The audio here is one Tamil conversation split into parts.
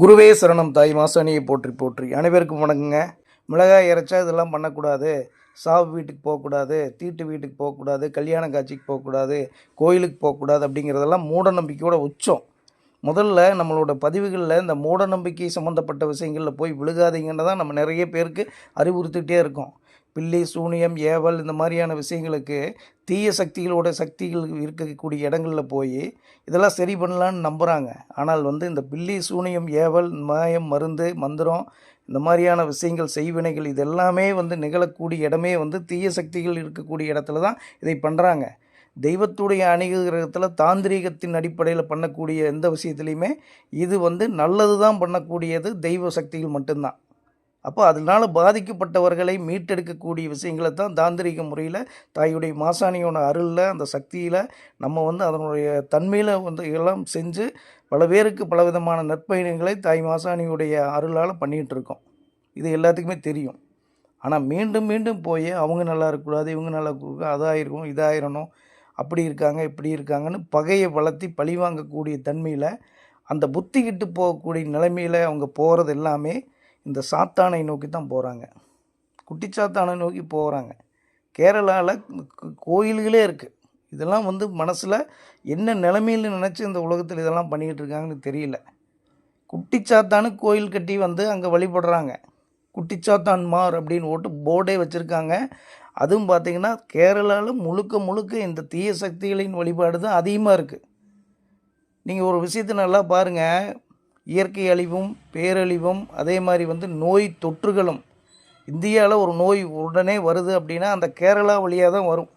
குருவே சரணம் தாய் மாசாணியை போற்றி போற்றி. அனைவருக்கும் வணக்கங்க. மிளகாய் இறைச்சா இதெல்லாம் பண்ணக்கூடாது. சாவு வீட்டுக்கு போகக்கூடாது தீட்டு வீட்டுக்கு போகக்கூடாது கல்யாண காட்சிக்கு போகக்கூடாது கோயிலுக்கு போகக்கூடாது அப்படிங்கிறதெல்லாம் மூட நம்பிக்கையோட உச்சம். முதல்ல நம்மளோட பதிவுகளில் இந்த மூட நம்பிக்கை சம்மந்தப்பட்ட விஷயங்களில் போய் விழுகாதீங்கன்னு தான் நம்ம நிறைய பேருக்கு அறிவுறுத்திக்கிட்டே இருக்கோம். பில்லி சூனியம் ஏவல் இந்த மாதிரியான விஷயங்களுக்கு தீய சக்திகளோட சக்திகள் இருக்கக்கூடிய இடங்களில் போய் இதெல்லாம் சரி பண்ணலான்னு நம்புகிறாங்க ஆனால் வந்து இந்த பில்லி சூனியம் ஏவல் மாயம் மருந்து மந்திரம் இந்த மாதிரியான விஷயங்கள் செய்வினைகள் இது எல்லாமே வந்து நிகழக்கூடிய இடமே வந்து தீய சக்திகள் இருக்கக்கூடிய இடத்துல தான் இதை பண்ணுறாங்க தெய்வத்துடைய அணுகிரகத்தில் தாந்திரீகத்தின் அடிப்படையில் பண்ணக்கூடிய எந்த விஷயத்துலையுமே இது வந்து நல்லது தான் பண்ணக்கூடியது தெய்வ சக்திகள் மட்டும்தான். அப்போ அதனால் பாதிக்கப்பட்டவர்களை மீட்டெடுக்கக்கூடிய விஷயங்களை தான் தாந்திரிக முறையில் தாயுடைய மாசாணியோட அருளில் அந்த சக்தியில் நம்ம வந்து அதனுடைய தன்மையில் வந்து எல்லாம் செஞ்சு பல பேருக்கு பலவிதமான நற்பயணங்களை தாய் மாசாணியுடைய அருளால் பண்ணிகிட்டு இருக்கோம். இது எல்லாத்துக்குமே தெரியும். ஆனால் மீண்டும் மீண்டும் போய் அவங்க நல்லா இருக்கக்கூடாது இவங்க நல்லா இருக்கக்கூடாது அதாயிருக்கும் இதாயிரணும் அப்படி இருக்காங்க இப்படி இருக்காங்கன்னு பகையை வளர்த்தி பழி வாங்கக்கூடிய தன்மையில் அந்த புத்தி கிட்டு போகக்கூடிய நிலைமையில் அவங்க போகிறது எல்லாமே இந்த சாத்தானை நோக்கி தான் போகிறாங்க குட்டிச்சாத்தானை நோக்கி போகிறாங்க கேரளாவில் கோயில்களே இருக்குது இதெல்லாம் வந்து மனசில் என்ன நிலைமையில் நினச்சி இந்த உலகத்தில் இதெல்லாம் பண்ணிக்கிட்டு இருக்காங்கன்னு தெரியல. குட்டிச்சாத்தானு கோயில் கட்டி வந்து அங்கே வழிபடுறாங்க. குட்டி மார் அப்படின்னு ஓட்டு போர்டே வச்சுருக்காங்க. அதுவும் பார்த்திங்கன்னா கேரளாவில் முழுக்க முழுக்க இந்த தீய சக்திகளின் வழிபாடு தான் அதிகமாக இருக்குது நீங்கள் ஒரு விஷயத்தை நல்லா பாருங்கள் இயற்கை அழிவும் பேரழிவும் அதே மாதிரி வந்து நோய் தொற்றுகளும். இந்தியாவில் ஒரு நோய் உடனே வருது அப்படின்னா அந்த கேரளா வழியாக தான் வரும்.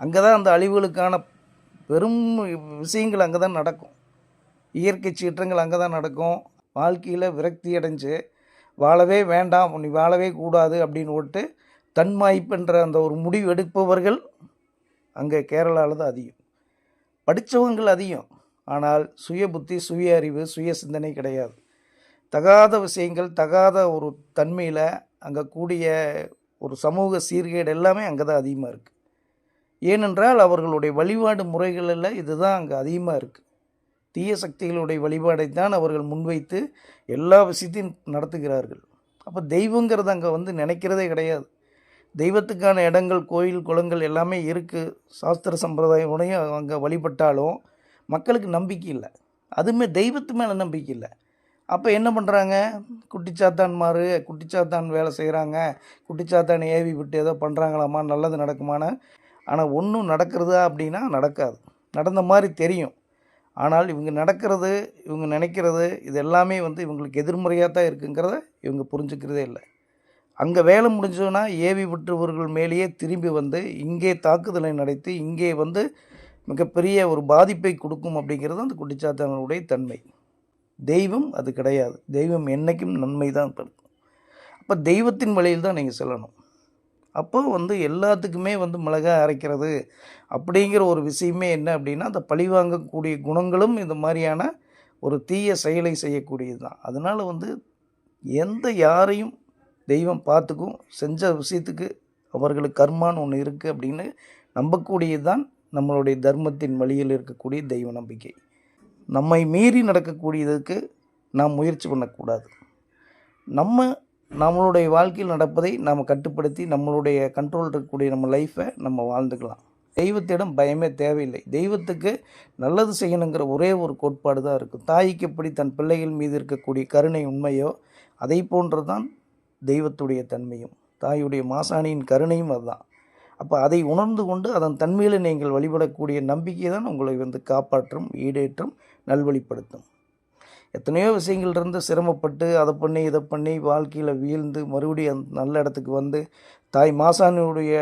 அங்கே தான் அந்த அழிவுகளுக்கான பெரும் விஷயங்கள் அங்கே தான் நடக்கும். இயற்கை சீற்றங்கள் அங்கே தான் நடக்கும். வாழ்க்கையில் விரக்தி அடைஞ்சு வாழவே வேண்டாம் நீ வாழவே கூடாது அப்படின்னு விட்டு தன்மாய்ப்புன்ற அந்த ஒரு முடிவு எடுப்பவர்கள் அங்கே கேரளாவில் தான் அதிகம். படித்தவங்கள் அதிகம். ஆனால் சுய புத்தி சுய அறிவு சுய சிந்தனை கிடையாது. தகாத விஷயங்கள் தகாத ஒரு தன்மையில் அங்கே கூடிய ஒரு சமூக சீர்கேடு எல்லாமே அங்கே தான் அதிகமாக இருக்குது ஏனென்றால் அவர்களுடைய வழிபாடு முறைகளில் இதுதான் அங்கே அதிகமாக இருக்குது தீய சக்திகளுடைய வழிபாடை தான் அவர்கள் முன்வைத்து எல்லா விஷயத்தையும் நடத்துகிறார்கள். அப்போ தெய்வங்கிறது அங்கே வந்து நினைக்கிறதே கிடையாது. தெய்வத்துக்கான இடங்கள் கோயில் குளங்கள் எல்லாமே இருக்குது சாஸ்திர சம்பிரதாயமுடையும் அங்கே வழிபட்டாலும் மக்களுக்கு நம்பிக்கை இல்லை. அதுவுமே தெய்வத்து மேலே நம்பிக்கை இல்லை. அப்போ என்ன பண்ணுறாங்க குட்டிச்சாத்தான்மார் குட்டிச்சாத்தான் வேலை செய்கிறாங்க குட்டிச்சாத்தான் ஏவி விட்டு ஏதோ பண்ணுறாங்களாமா நல்லது நடக்குமான்னு? ஆனால் ஒன்றும் நடக்கிறதா அப்படின்னா நடக்காது. நடந்த மாதிரி தெரியும். ஆனால் இவங்க நடக்கிறது இவங்க நினைக்கிறது இது எல்லாமே வந்து இவங்களுக்கு எதிர்மறையாக தான் இருக்குங்கிறத இவங்க புரிஞ்சுக்கிறதே இல்லை. அங்கே வேலை முடிஞ்சோன்னா ஏவி விட்டுவர்கள் மேலேயே திரும்பி வந்து இங்கே தாக்குதலை நடத்தி இங்கே வந்து மிகப்பெரிய ஒரு பாதிப்பை கொடுக்கும் அப்படிங்கிறது அந்த குட்டிச்சாத்தானுடைய தன்மை. தெய்வம் அது கிடையாது. தெய்வம் என்றைக்கும் நன்மை தான் தருக்கும் அப்போ தெய்வத்தின் வழியில் தான் நீங்கள் செல்லணும். அப்போ வந்து எல்லாத்துக்குமே வந்து மிளகாய் அரைக்கிறது அப்படிங்கிற ஒரு விஷயமே என்ன அப்படின்னா அந்த பழிவாங்கக்கூடிய குணங்களும் இந்த மாதிரியான ஒரு தீய செயலை செய்யக்கூடியது தான் அதனால் வந்து எந்த யாரையும் தெய்வம் பார்த்துக்கும் செஞ்ச விஷயத்துக்கு அவர்களுக்கு கர்மான்னு ஒன்று இருக்குது அப்படின்னு நம்பக்கூடியது தான் நம்மளுடைய தர்மத்தின் வழியில் இருக்கக்கூடிய தெய்வ நம்பிக்கை. நம்மை மீறி நடக்கக்கூடியதுக்கு நாம் முயற்சி பண்ணக்கூடாது. நம்ம நம்மளுடைய வாழ்க்கையில் நடப்பதை நாம் கட்டுப்படுத்தி நம்மளுடைய கண்ட்ரோல் இருக்கக்கூடிய நம்ம லைஃப்பை நம்ம வாழ்ந்துக்கலாம். தெய்வத்திடம் பயமே தேவையில்லை. தெய்வத்துக்கு நல்லது செய்யணுங்கிற ஒரே ஒரு கோட்பாடு தான் இருக்கும். தாய்க்கு எப்படி தன் பிள்ளைகள் மீது இருக்கக்கூடிய கருணை உண்மையோ அதை போன்று தான் தெய்வத்துடைய தன்மையும். தாயுடைய மாசாணியின் கருணையும் அதுதான். அப்போ அதை உணர்ந்து கொண்டு அதன் தன்மையில் நீங்கள் வழிபடக்கூடிய நம்பிக்கை தான் உங்களை வந்து காப்பாற்றும் ஈடேற்றும் நல்வழிப்படுத்தும். எத்தனையோ விஷயங்கள் இருந்து சிரமப்பட்டு அதை பண்ணி இதை பண்ணி வாழ்க்கையில் வீழ்ந்து மறுபடியும் அந்த நல்ல இடத்துக்கு வந்து தாய் மாசானியுடைய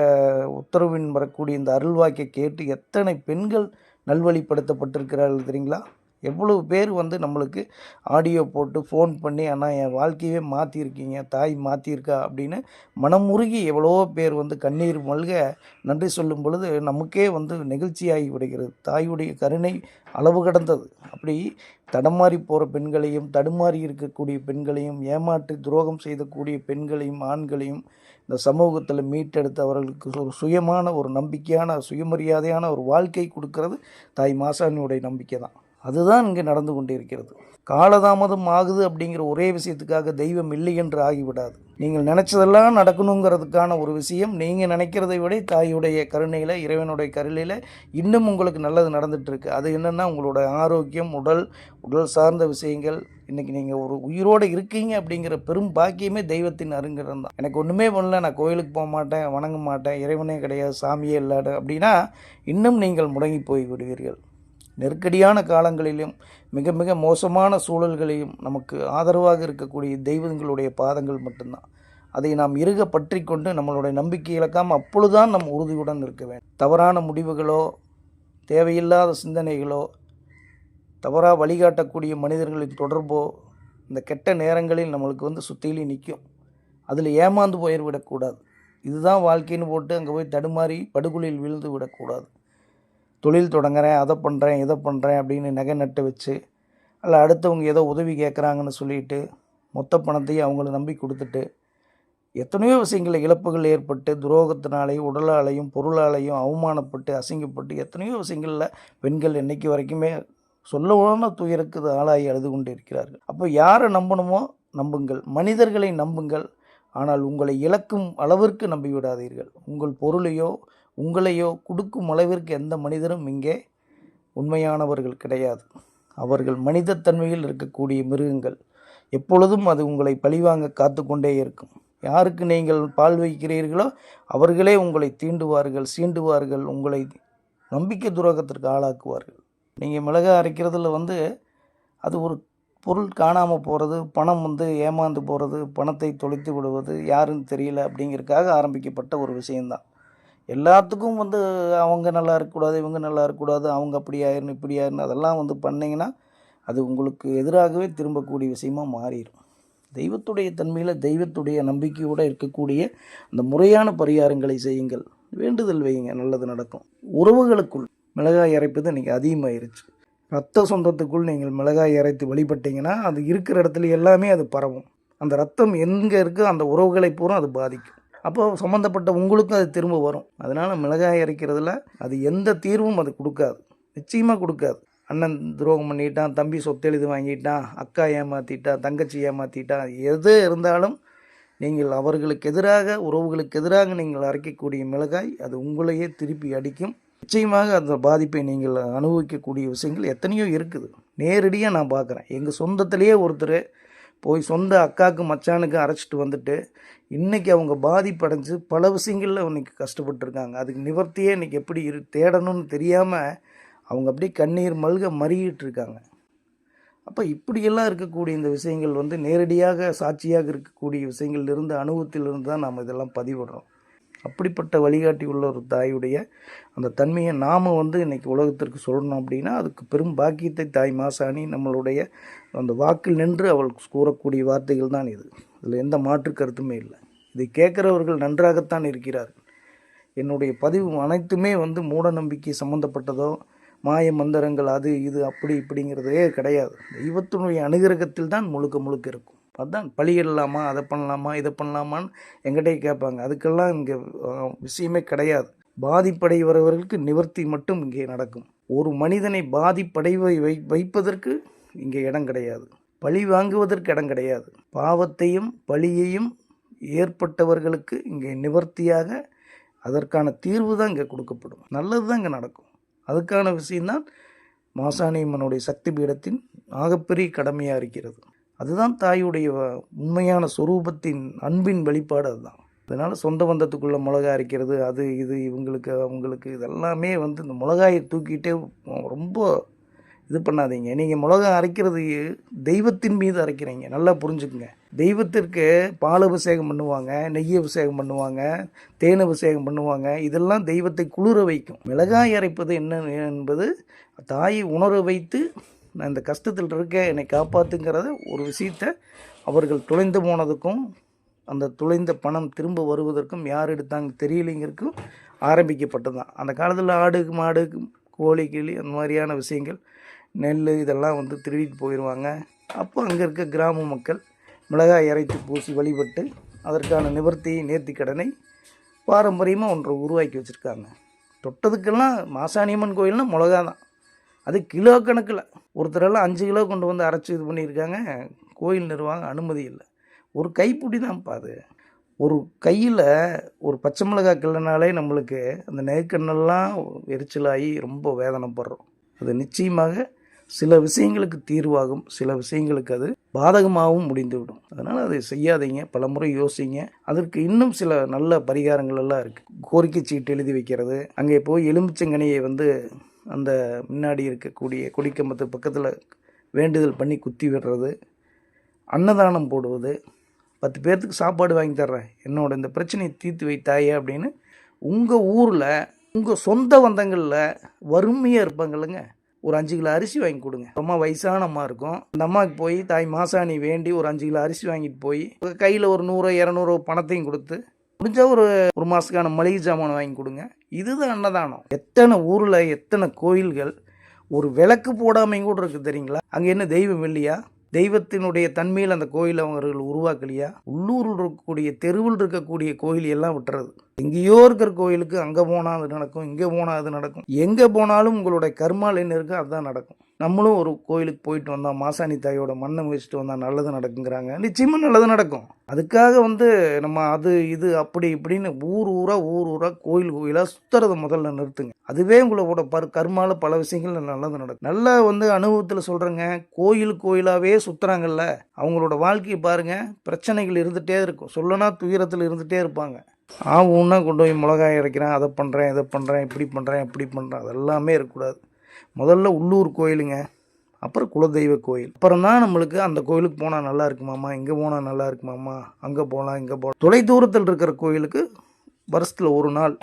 உத்தரவின் வரக்கூடிய இந்த அருள்வாக்கை கேட்டு எத்தனை பெண்கள் நல்வழிப்படுத்தப்பட்டிருக்கிறார்கள் தெரியுங்களா? எவ்வளவு பேர் வந்து நம்மளுக்கு ஆடியோ போட்டு ஃபோன் பண்ணி அண்ணா என் வாழ்க்கையவே மாற்றிருக்கீங்க தாய் மாற்றிருக்கா அப்படின்னு மனமுருகி எவ்வளவோ பேர் வந்து கண்ணீர் மல்க நன்றி சொல்லும் பொழுது நமக்கே வந்து நெகிழ்ச்சியாகி விடுகிறது. தாயுடைய கருணை அளவு கடந்தது. அப்படி தடமாறி போகிற பெண்களையும் தடுமாறி இருக்கக்கூடிய பெண்களையும் ஏமாற்றி துரோகம் செய்தக்கூடிய பெண்களையும் ஆண்களையும் இந்த சமூகத்தில் மீட்டெடுத்து அவர்களுக்கு ஒரு சுயமான ஒரு நம்பிக்கையான சுயமரியாதையான ஒரு வாழ்க்கை கொடுக்கறது தாய் மாசாணியுடைய நம்பிக்கை தான் அதுதான் இங்கே நடந்து கொண்டிருக்கிறது. காலதாமதம் ஆகுது அப்படிங்கிற ஒரே விஷயத்துக்காக தெய்வம் இல்லை என்று ஆகிவிடாது. நீங்கள் நினச்சதெல்லாம் நடக்கணுங்கிறதுக்கான ஒரு விஷயம். நீங்கள் நினைக்கிறதை விட தாயுடைய கருணையில் இறைவனுடைய கருணையில் இன்னும் உங்களுக்கு நல்லது நடந்துகிட்ருக்கு அது என்னென்னா உங்களோட ஆரோக்கியம் உடல் உடல் சார்ந்த விஷயங்கள். இன்றைக்கி நீங்கள் ஒரு உயிரோடு இருக்கீங்க அப்படிங்கிற பெரும் பாக்கியமே தெய்வத்தின் அருங்கிறது தான். எனக்கு ஒன்றுமே பண்ணல. நான் கோயிலுக்கு போக மாட்டேன் வணங்க மாட்டேன். இறைவனே கிடையாது சாமியே இல்லாட அப்படின்னா இன்னும் நீங்கள் முடங்கி போய் விடுவீர்கள். நெருக்கடியான காலங்களிலும் மிக மிக மோசமான சூழல்களையும் நமக்கு ஆதரவாக இருக்கக்கூடிய தெய்வங்களுடைய பாதங்கள் மட்டும்தான். அதை நாம் இறுக பற்றி கொண்டு நம்மளுடைய நம்பிக்கை இழக்காமல் அப்பொழுதுதான் நம் உறுதியுடன் இருக்க வேண்டும். தவறான முடிவுகளோ தேவையில்லாத சிந்தனைகளோ தவறாக வழிகாட்டக்கூடிய மனிதர்களின் தொடர்போ இந்த கெட்ட நேரங்களில் நம்மளுக்கு வந்து சுத்திலையும் நிற்கும். அதில் ஏமாந்து போயிடக்கூடாது இதுதான் வாழ்க்கைன்னு போட்டு அங்கே போய் தடுமாறி படுகொலியில் விழுந்து விடக்கூடாது. தொழில் தொடங்குறேன் அதை பண்ணுறேன் இதை பண்ணுறேன் அப்படின்னு நகை நட்டு வச்சு அல்ல அடுத்தவங்க ஏதோ உதவி கேட்குறாங்கன்னு சொல்லிட்டு மொத்த பணத்தையும் அவங்கள நம்பி கொடுத்துட்டு எத்தனையோ விஷயங்களில் இழப்புகள் ஏற்பட்டு துரோகத்தினாலையும் உடலாலையும் பொருளாலையும் அவமானப்பட்டு அசிங்கப்பட்டு எத்தனையோ விஷயங்களில் பெண்கள் என்றைக்கு வரைக்குமே சொல்லவுன துயருக்கு ஆளாகி அழுது கொண்டு இருக்கிறார்கள் அப்போ யாரை நம்பணுமோ நம்புங்கள் மனிதர்களை நம்புங்கள் ஆனால் உங்களை இழக்கும் அளவிற்கு நம்பி விடாதீர்கள் உங்கள் பொருளையோ உங்களையோ கொடுக்கும் அளவிற்கு எந்த மனிதரும் இங்கே உண்மையானவர்கள் கிடையாது. அவர்கள் மனிதத்தன்மையில் இருக்கக்கூடிய மிருகங்கள். எப்பொழுதும் அது உங்களை பழிவாங்க காத்து கொண்டே இருக்கும். யாருக்கு நீங்கள் பால் வைக்கிறீர்களோ அவர்களே உங்களை தீண்டுவார்கள் சீண்டுவார்கள் உங்களை நம்பிக்கை துரோகத்திற்கு ஆளாக்குவார்கள். நீங்கள் மிளகா அரைக்கிறதுல வந்து அது ஒரு பொருள் காணாமல் போகிறது பணம் வந்து ஏமாந்து போகிறது பணத்தை தொலைத்து விடுவது யாருன்னு தெரியல அப்படிங்கிறதுக்காக ஆரம்பிக்கப்பட்ட ஒரு விஷயந்தான் எல்லாத்துக்கும் வந்து அவங்க நல்லா இருக்கக்கூடாது இவங்க நல்லா இருக்கக்கூடாது அவங்க அப்படி ஆயிரணும் இப்படி ஆயிரணும் அதெல்லாம் வந்து பண்ணிங்கன்னா அது உங்களுக்கு எதிராகவே திரும்பக்கூடிய விஷயமாக மாறிடும் தெய்வத்துடைய தன்மையில் தெய்வத்துடைய நம்பிக்கையோடு இருக்கக்கூடிய அந்த முறையான பரிகாரங்களை செய்யுங்கள். வேண்டுதல் வையுங்க நல்லது நடக்கும். உறவுகளுக்குள் மிளகாய் அரைப்பது இன்றைக்கி அதிகமாயிருச்சு. ரத்த சொந்தத்துக்குள் நீங்கள் மிளகாய் அரைத்து வழிபட்டீங்கன்னா அது இருக்கிற இடத்துல எல்லாமே அது பரவும். அந்த ரத்தம் எங்கே இருக்கோ அந்த உறவுகளை பூரா அது பாதிக்கும். அப்போ சம்மந்தப்பட்ட உங்களுக்கும் அது திரும்ப வரும். அதனால் மிளகாய் அரைக்கிறதுல அது எந்த தீர்வும் அது கொடுக்காது. நிச்சயமாக கொடுக்காது. அண்ணன் துரோகம் பண்ணிட்டான் தம்பி சொத்து எழுதி வாங்கிட்டான் அக்கா ஏமாற்றிட்டான் தங்கச்சி ஏமாற்றிட்டான் எது இருந்தாலும் நீங்கள் அவர்களுக்கு எதிராக உறவுகளுக்கு எதிராக நீங்கள் அரைக்கக்கூடிய மிளகாய் அது உங்களையே திருப்பி அடிக்கும். நிச்சயமாக அந்த பாதிப்பை நீங்கள் அனுபவிக்கக்கூடிய விஷயங்கள் எத்தனையோ இருக்குது. நேரடியாக நான் பார்க்குறேன். எங்கள் சொந்தத்திலேயே ஒருத்தர் போய் சொந்த அக்காவுக்கு மச்சானுக்கு அரைச்சிட்டு வந்துட்டு இன்றைக்கி அவங்க பாதிப்படைஞ்சு பல விஷயங்களில் இன்னைக்கு கஷ்டப்பட்டுருக்காங்க. அதுக்கு நிவர்த்தியே இன்றைக்கி எப்படி இரு தேடணும்னு தெரியாமல் அவங்க அப்படியே கண்ணீர் மல்க மருகிட்டு இருக்காங்க அப்போ இப்படியெல்லாம் இருக்கக்கூடிய இந்த விஷயங்கள் வந்து நேரடியாக சாட்சியாக இருக்கக்கூடிய விஷயங்கள்லேருந்து அனுபவத்திலிருந்து தான் நாம் இதெல்லாம் பதிவிடுறோம். அப்படிப்பட்ட வழிகாட்டி உள்ள ஒரு தாயுடைய அந்த தன்மையை நாம் வந்து இன்றைக்கி உலகத்திற்கு சொல்லணும் அப்படின்னா அதுக்கு பெரும் பாக்கியத்தை தாய் மாசாணி நம்மளுடைய அந்த வாக்கில் நின்று அவள் கூறக்கூடிய வார்த்தைகள் தான் இது. இதில் எந்த மாற்று கருத்துமே இல்லை. இதை கேட்குறவர்கள் நன்றாகத்தான் இருக்கிறார்கள். என்னுடைய பதிவு அனைத்துமே வந்து மூட நம்பிக்கை சம்மந்தப்பட்டதோ மாய மந்திரங்கள் அது இது அப்படி இப்படிங்கிறதே கிடையாது. தெய்வத்தினுடைய அனுகிரகத்தில் தான் முழுக்க முழுக்க இருக்கும். அதுதான் பழியிடலாமா அதை பண்ணலாமா இதை பண்ணலாமான்னு எங்கிட்டே கேட்பாங்க. அதுக்கெல்லாம் இங்கே விஷயமே கிடையாது. பாதிப்படைகிறவர்களுக்கு நிவர்த்தி மட்டும் இங்கே நடக்கும். ஒரு மனிதனை பாதிப்படைவை வை வைப்பதற்கு இங்கே இடம் கிடையாது. பழி வாங்குவதற்கு இடம் கிடையாது. பாவத்தையும் பழியையும் ஏற்பட்டவர்களுக்கு இங்கே நிவர்த்தியாக அதற்கான தீர்வு தான் இங்கே கொடுக்கப்படும். நல்லது தான் இங்கே நடக்கும். அதுக்கான விஷயம்தான் மாசாணியம்மனுடைய சக்தி பீடத்தின் ஆகப்பெரிய கடமையாக இருக்கிறது. அதுதான் தாயுடைய உண்மையான சொரூபத்தின் அன்பின் வெளிப்பாடு அதுதான். அதனால் சொந்த பந்தத்துக்குள்ளே மிளகாய் அரைக்கிறது அது இது இவங்களுக்கு அவங்களுக்கு இதெல்லாமே வந்து இந்த மிளகாயை தூக்கிட்டே ரொம்ப இது பண்ணாதீங்க. நீங்கள் மிளகாய் அரைக்கிறது தெய்வத்தின் மீது அரைக்கிறீங்க. நல்லா புரிஞ்சுக்குங்க. தெய்வத்திற்கு பால் அபிஷேகம் பண்ணுவாங்க நெய் அபிஷேகம் பண்ணுவாங்க தேன் அபிஷேகம் பண்ணுவாங்க. இதெல்லாம் தெய்வத்தை குளிர வைக்கும். மிளகாய் அரைப்பது என்ன என்பது தாயை உணர வைத்து நான் இந்த கஷ்டத்தில் இருக்க என்னை காப்பாற்றுங்கிறத ஒரு விஷயத்தை அவர்கள் தொலைந்து போனதுக்கும் அந்த தொலைந்த பணம் திரும்ப வருவதற்கும் யார் எடுத்தாங்க தெரியலைங்கிறதுக்கும் ஆரம்பிக்கப்பட்டது தான். அந்த காலத்தில் ஆடு மாடு கோழி கிளி அந்த மாதிரியான விஷயங்கள் நெல் இதெல்லாம் வந்து திருடிட்டு போயிடுவாங்க அப்போ அங்கே இருக்க கிராம மக்கள் மிளகாய் இறைத்து பூசி வழிபட்டு அதற்கான நிவர்த்தி நேர்த்தி கடனை பாரம்பரியமாக ஒன்றை உருவாக்கி வச்சுருக்காங்க. தொட்டதுக்கெல்லாம் மாசாணியம்மன் கோயில்னால் மிளகா தான் அது கிலோ கணக்கில். ஒருத்தரெல்லாம் அஞ்சு கிலோ கொண்டு வந்து அரைச்சி இது பண்ணியிருக்காங்க. கோயில் நிர்வாகம் அனுமதி இல்லை. ஒரு கைப்பிடி தான்ப்பா அது. ஒரு கையில் ஒரு பச்சை மிளகாய் கிள்ளனாலே நம்மளுக்கு அந்த நெருக்கண்ணெல்லாம் எரிச்சலாகி ரொம்ப வேதனைப்படுறோம். அது நிச்சயமாக சில விஷயங்களுக்கு தீர்வாகும். சில விஷயங்களுக்கு அது பாதகமாகவும் முடிந்துவிடும். அதனால் அதை செய்யாதீங்க. பல முறை யோசிங்க. அதற்கு இன்னும் சில நல்ல பரிகாரங்கள் எல்லாம் இருக்குது கோரிக்கை சீட்டு எழுதி வைக்கிறது. அங்கே போய் எலுமிச்சங்கனியை வந்து அந்த முன்னாடி இருக்கக்கூடிய கொடிக்கம்பத்து பக்கத்தில் வேண்டுதல் பண்ணி குத்தி விடுறது அன்னதானம் போடுவது பத்து பேர்த்துக்கு சாப்பாடு வாங்கி தர்றேன் என்னோட இந்த பிரச்சனையை தீர்த்து வைத்தாயே அப்படின்னு உங்கள் ஊரில் உங்கள் சொந்த பந்தங்களில் வறுமையாக இருப்பாங்கள்லங்க. ஒரு அஞ்சு கிலோ அரிசி வாங்கி கொடுங்க. ரொம்ப வயசான அம்மா இருக்கும். அந்த அம்மாவுக்கு போய் தாய் மாசாணி வேண்டி ஒரு அஞ்சு கிலோ அரிசி வாங்கிட்டு போய் கையில் ஒரு நூறு இரநூறு பணத்தையும் கொடுத்து முடிஞ்ச ஒரு ஒரு மாதத்துக்கான மளிகை ஜாமான் வாங்கி கொடுங்க. இதுதான் அன்னதானம். எத்தனை ஊரில் எத்தனை கோயில்கள் ஒரு விளக்கு போடாமையும் கூட இருக்குது தெரியுங்களா? அங்கே என்ன தெய்வம் இல்லையா? தெய்வத்தினுடைய தன்மையில் அந்த கோயிலை அவர்கள் உருவாக்கலையா? உள்ளூரில் இருக்கக்கூடிய தெருவில் இருக்கக்கூடிய கோயில் எல்லாம் விட்டுறது. எங்கேயோ இருக்கிற கோயிலுக்கு அங்கே போனால் அது நடக்கும் இங்கே போனால் அது நடக்கும். எங்கே போனாலும் உங்களுடைய கர்மால் என்ன இருக்கோ அதுதான் நடக்கும். நம்மளும் ஒரு கோயிலுக்கு போயிட்டு வந்தால் மாசாணி தாயோட மண்ணை வச்சுட்டு வந்தால் நல்லது நடக்குங்கிறாங்க. நிச்சயமாக நல்லது நடக்கும். அதுக்காக வந்து நம்ம அது இது அப்படி இப்படின்னு ஊர் ஊராக ஊர் ஊராக கோயில் கோயிலாக சுற்றுறத முதல்ல நிறுத்துங்க. அதுவே உங்களோட பர் கர்மால பல விஷயங்கள் நல்லது நடக்கும். நல்லா வந்து அனுபவத்தில் சொல்கிறேங்க கோயில் கோயிலாகவே சுற்றுறாங்கல்ல அவங்களோட வாழ்க்கையை பாருங்கள் பிரச்சனைகள் இருந்துகிட்டே இருக்கும். சொல்லனா துயரத்தில் இருந்துகிட்டே இருப்பாங்க. ஆவுன்னா கொண்டு போய் மிளகாய் இறைக்கிறேன் அதை பண்ணுறேன் இதை பண்ணுறேன் இப்படி பண்ணுறேன் இப்படி பண்ணுறேன் அதெல்லாமே இருக்கக்கூடாது. முதல்ல உள்ளூர் கோயிலுங்க அப்புறம் குலதெய்வ கோயில். அப்புறம் தான் நம்மளுக்கு அந்த கோயிலுக்கு போனால் நல்லா இருக்குமாம்மா இங்கே போனால் நல்லா இருக்குமாம்மா அங்கே போகலாம் இங்கே போகலாம் தொலை தூரத்தில் இருக்கிற கோயிலுக்கு வருஷத்தில் ஒரு நாள்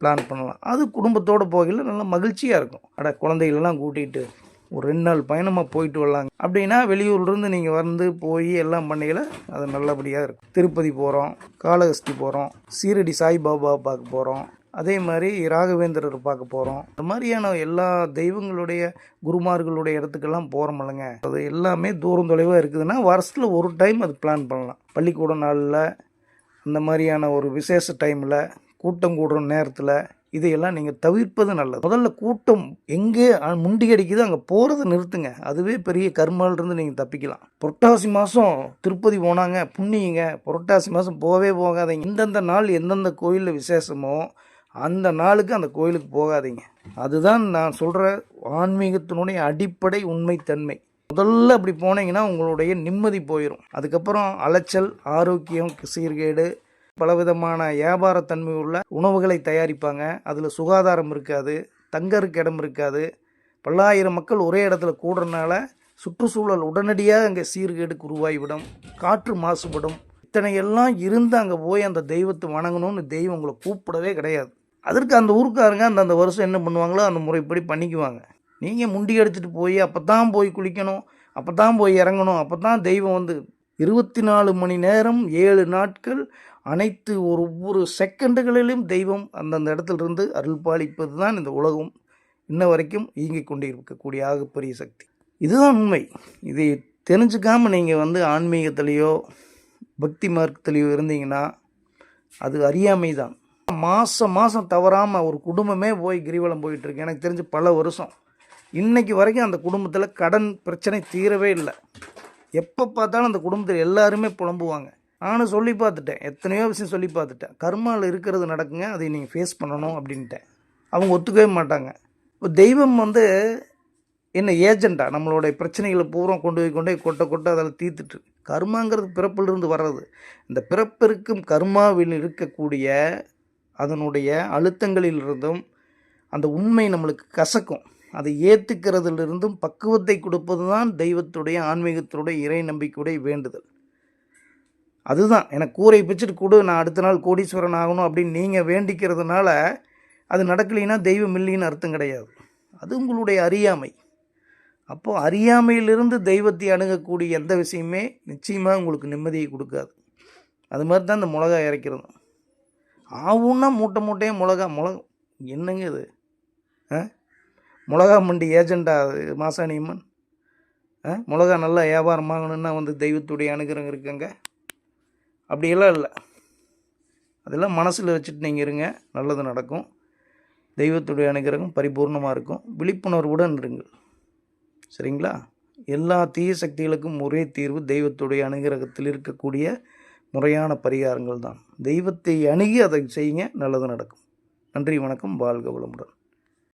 பிளான் பண்ணலாம். அது குடும்பத்தோடு போகையில் நல்லா மகிழ்ச்சியாக இருக்கும். அட குழந்தைகளெல்லாம் கூட்டிகிட்டு ஒரு ரெண்டு நாள் பயணமாக போயிட்டு வரலாங்க. அப்படின்னா வெளியூர்லேருந்து நீங்கள் வந்து போய் எல்லாம் பண்ணையில் அது நல்லபடியாக இருக்கும் திருப்பதி போகிறோம் காளஹஸ்தி போகிறோம் சீரடி சாய்பாபா பார்க்க போகிறோம் அதே மாதிரி ராகவேந்திரர் பார்க்க போகிறோம் இந்த மாதிரியான எல்லா தெய்வங்களுடைய குருமார்களுடைய இடத்துக்கெல்லாம் போகிறோம் இல்லைங்க அது எல்லாமே தூரம் தொலைவாக இருக்குதுன்னா வருஷத்தில் ஒரு டைம் அது பிளான் பண்ணலாம். பள்ளிக்கூட நாளில் அந்த மாதிரியான ஒரு விசேஷ டைமில் கூட்டம் கூடுற நேரத்தில் இதையெல்லாம் நீங்கள் தவிர்ப்பது நல்லது. முதல்ல கூட்டம் எங்கே முண்டி அடிக்குதோ அங்கே போகிறத நிறுத்துங்க. அதுவே பெரிய கர்மாலிருந்து நீங்கள் தப்பிக்கலாம். புரட்டாசி மாதம் திருப்பதி போனாங்க புண்ணியங்க. புரட்டாசி மாதம் போகவே போகாதீங்க. எந்தெந்த நாள் எந்தெந்த கோயிலில் விசேஷமோ அந்த நாளுக்கு அந்த கோயிலுக்கு போகாதீங்க. அதுதான் நான் சொல்கிற ஆன்மீகத்தினுடைய அடிப்படை உண்மைத்தன்மை. முதல்ல அப்படி போனீங்கன்னா உங்களுடைய நிம்மதி போயிடும் அதுக்கப்புறம் அலைச்சல் ஆரோக்கியம் சீர்கேடு பலவிதமான வியாபாரத்தன்மை உள்ள உணவுகளை தயாரிப்பாங்க. அதில் சுகாதாரம் இருக்காது தங்கருக்கு இடம் இருக்காது. பல்லாயிரம் மக்கள் ஒரே இடத்துல கூடுறனால சுற்றுச்சூழல் உடனடியாக அங்கே சீர்கேடுக்கு உருவாகிவிடும். காற்று மாசுபடும். இத்தனை எல்லாம் இருந்து அங்கே போய் அந்த தெய்வத்தை வணங்கணும்னு தெய்வம் உங்களை கூப்பிடவே கிடையாது. அதற்கு அந்த ஊருக்காரங்க அந்த அந்த வருஷம் என்ன பண்ணுவாங்களோ அந்த முறைப்படி பண்ணிக்குவாங்க. நீங்கள் முண்டி அடிச்சிட்டு போய் அப்போ தான் போய் குளிக்கணும் அப்போ தான் போய் இறங்கணும் அப்போ தான் தெய்வம் வந்து இருபத்தி நாலு மணி நேரம் ஏழு நாட்கள் அனைத்து ஒவ்வொரு செகண்டுகளிலும் தெய்வம் அந்தந்த இடத்துல இருந்து அருள் பாலிப்பது தான் இந்த உலகம். இன்ன வரைக்கும் இயங்கிக் கொண்டிருக்கக்கூடிய ஆகப்பெரிய சக்தி. இதுதான் உண்மை. இதை தெரிஞ்சுக்காமல் நீங்கள் வந்து ஆன்மீகத்திலேயோ பக்தி மார்க்கத்திலேயோ இருந்தீங்கன்னா அது அறியாமை தான் மாதம் மாதம் தவறாமல் ஒரு குடும்பமே போய் கிரிவலம் போயிட்டுருக்கு. எனக்கு தெரிஞ்சு பல வருஷம். இன்றைக்கி வரைக்கும் அந்த குடும்பத்தில் கடன் பிரச்சனை தீரவே இல்லை. எப்போ பார்த்தாலும் அந்த குடும்பத்தில் எல்லாருமே புலம்புவாங்க. நானும் சொல்லி பார்த்துட்டேன். எத்தனையோ விஷயம் சொல்லி பார்த்துட்டேன். கர்மாவில் இருக்கிறது நடக்குங்க அதை நீங்கள் ஃபேஸ் பண்ணணும் அப்படின்ட்டேன். அவங்க ஒத்துக்கவே மாட்டாங்க. இப்போ தெய்வம் வந்து என்ன ஏஜெண்டா? நம்மளுடைய பிரச்சனைகளை பூரா கொண்டு போய் கொண்டு போய் கொட்ட கொட்ட அதில் தீர்த்துட்டு கர்மாங்கிறது பிறப்பிலிருந்து வர்றது. இந்த பிறப்பிற்கும் கர்மாவில் இருக்கக்கூடிய அதனுடைய அழுத்தங்களிலிருந்தும் அந்த உண்மை நம்மளுக்கு கசக்கும். அதை ஏற்றுக்கிறதுலிருந்தும் பக்குவத்தை கொடுப்பது தான் தெய்வத்துடைய ஆன்மீகத்தினுடைய இறை நம்பிக்கையுடைய வேண்டுதல். அதுதான். எனக்கு கூரை பிச்சுட்டு கொடு நான் அடுத்த நாள் கோடீஸ்வரன் ஆகணும் அப்படின்னு நீங்கள் வேண்டிக்கிறதுனால அது நடக்கலைன்னா தெய்வம் இல்லைன்னு அர்த்தம் கிடையாது. அது உங்களுடைய அறியாமை. அப்போது அறியாமையிலிருந்து தெய்வத்தை அணுகக்கூடிய எந்த விஷயமே நிச்சயமாக உங்களுக்கு நிம்மதியை கொடுக்காது. அது மாதிரி தான் இந்த மிளகா இறைக்கிறது ஆவுன்னா மூட்டை மூட்டையாக மிளகா மிளகா. என்னங்க இது? ஆ? மிளகா மண்டி ஏஜெண்டா அது மாசாணியம்மன் ஆ மிளகா நல்லா வியாபாரம் ஆகணுன்னா வந்து தெய்வத்துடைய அனுகிரகம் இருக்குங்க. அப்படியெல்லாம் இல்லை. அதெல்லாம் மனசில் வச்சுட்டு நீங்கள் இருங்க. நல்லது நடக்கும். தெய்வத்துடைய அனுகிரகம் பரிபூர்ணமாக இருக்கும். விழிப்புணர்வுடன் இருங்கள். சரிங்களா? எல்லா தீய சக்திகளுக்கும் ஒரே தீர்வு தெய்வத்துடைய அனுகிரகத்தில் இருக்கக்கூடிய முறையான பரிகாரங்கள் தான். தெய்வத்தை அணுகி அதை செய்யுங்க. நல்லது நடக்கும். நன்றி வணக்கம். வாழ்க வளமுடன்.